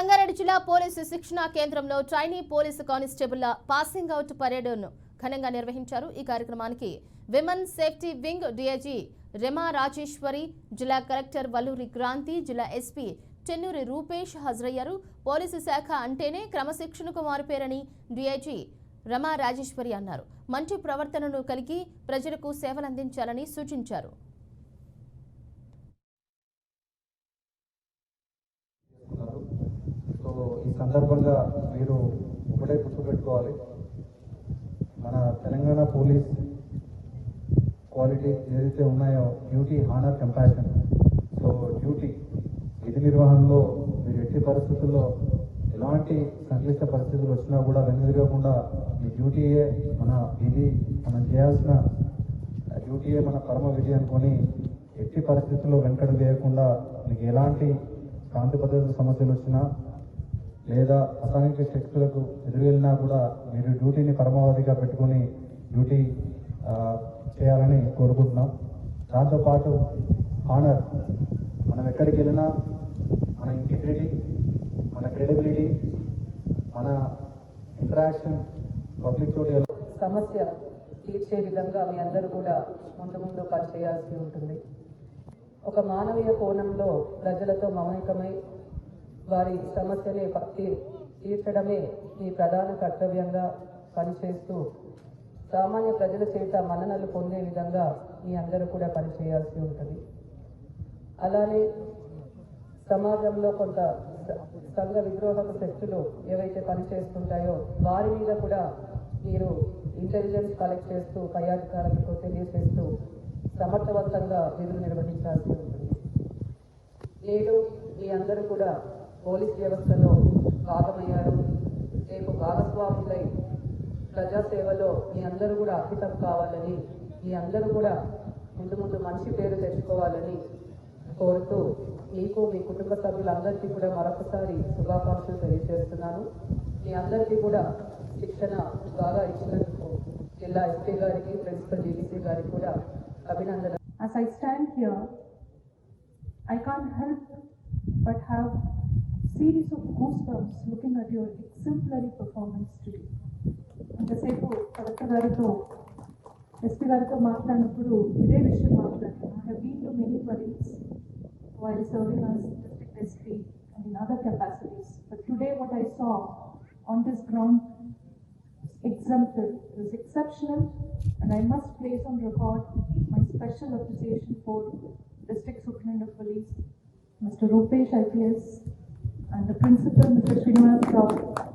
సంగారెడ్డి జిల్లా పోలీసు శిక్షణా కేంద్రంలో ట్రైనీ పోలీసు కానిస్టేబుల్ల పాసింగ్ అవుట్ పరేడ్ను ఘనంగా నిర్వహించారు. ఈ కార్యక్రమానికి women safety wing DIG Rema Rajeswari జిల్లా కలెక్టర్ వల్లూరి క్రాంతి జిల్లా ఎస్పీ చెన్నూరి రూపేష్ హాజరయ్యారు. పోలీసు శాఖ అంటేనే క్రమశిక్షణకు మారిపేరని డిఐజీ రమా రాజేశ్వరి అన్నారు. మంచి ప్రవర్తనను కలిగి ప్రజలకు సేవలందించాలని సూచించారు ఉన్నారు సో ఈ సందర్భంగా మీరు ఒకటే గుర్తుపెట్టుకోవాలి. మన తెలంగాణ పోలీస్ క్వాలిటీ ఏదైతే ఉన్నాయో duty honour compassion. So duty విధి నిర్వహణలో మీరు ఎట్టి పరిస్థితుల్లో ఎలాంటి సంక్లిష్ట పరిస్థితులు వచ్చినా కూడా వెనుదిరగకుండా మీ డ్యూటీయే మన విధి మనం చేయాల్సిన డ్యూటీయే మన పరమ విధి అనుకొని ఎట్టి పరిస్థితుల్లో వెనకడు వేయకుండా మీకు ఎలాంటి కాంతి పద్ధతి సమస్యలు వచ్చినా లేదా అసాంఘిక శక్తులకు ఎదురువెళ్ళినా కూడా మీరు డ్యూటీని పరమావధిగా పెట్టుకొని డ్యూటీ చేయాలని కోరుకుంటున్నాం. దాంతోపాటు ఆనర్ మనం ఎక్కడికి వెళ్ళినా మన ఇంటిగ్రిటీ మన క్రెడిబిలిటీ మన ఇంటరాక్షన్ పబ్లిక్ తోటి సమస్య తీర్చే విధంగా మీ అందరూ కూడా ముందు ముందు పనిచేయాల్సి ఉంటుంది. ఒక మానవీయ కోణంలో ప్రజలతో మౌనికమై వారి సమస్యని ప- తీర్చడమే ఈ ప్రధాన కర్తవ్యంగా పనిచేస్తూ సామాన్య ప్రజల చేత మన్ననలు పొందే విధంగా మీ అందరూ కూడా పనిచేయాల్సి ఉంటుంది. అలానే సమాజంలో కొంత సంఘ విద్రోహక శక్తులు ఏవైతే పనిచేస్తుంటాయో వారి మీద కూడా మీరు ఇంటెలిజెన్స్ కలెక్ట్ చేస్తూ పై అధికారులకు తెలియజేస్తూ సమర్థవంతంగా విధులు నిర్వహించాల్సి ఉంటుంది. నేడు మీ అందరూ కూడా పోలీస్ వ్యవస్థలో భాగమయ్యారు. రేపు భాగస్వాములై ప్రజాసేవలో మీ అందరూ కూడా అంకితం కావాలని మీ అందరూ కూడా ముందు ముందు మంచి పేరు తెచ్చుకోవాలని కోరుతూ మీకు మీ కుటుంబ సభ్యులందరికీ కూడా మరొకసారి శుభాకాంక్షలు తెలియజేస్తున్నాను. మీ అందరికీ కూడా శిక్షణ బాగా ఇచ్చినందుకు జిల్లా ఎస్పీ గారికి ప్రిన్సిపల్ డీడీసీ గారికి కూడా అభినందన As I stand here, I can't help but have series of goosebumps looking at your exemplary performance today. ఇంతసేపు కలెక్టర్ గారితో ఎస్పీ గారితో మాట్లాడినప్పుడు ఇదే విషయం మాట్లాడాను I have been to many పరీస్ while serving as district SP and in other capacities. But today what I saw on this ground exemplary. It was exceptional, and I must place on record my special appreciation for District Superintendent of Police, Mr. Rupesh IPS, and the Principal, Mr. Srinivas Rao,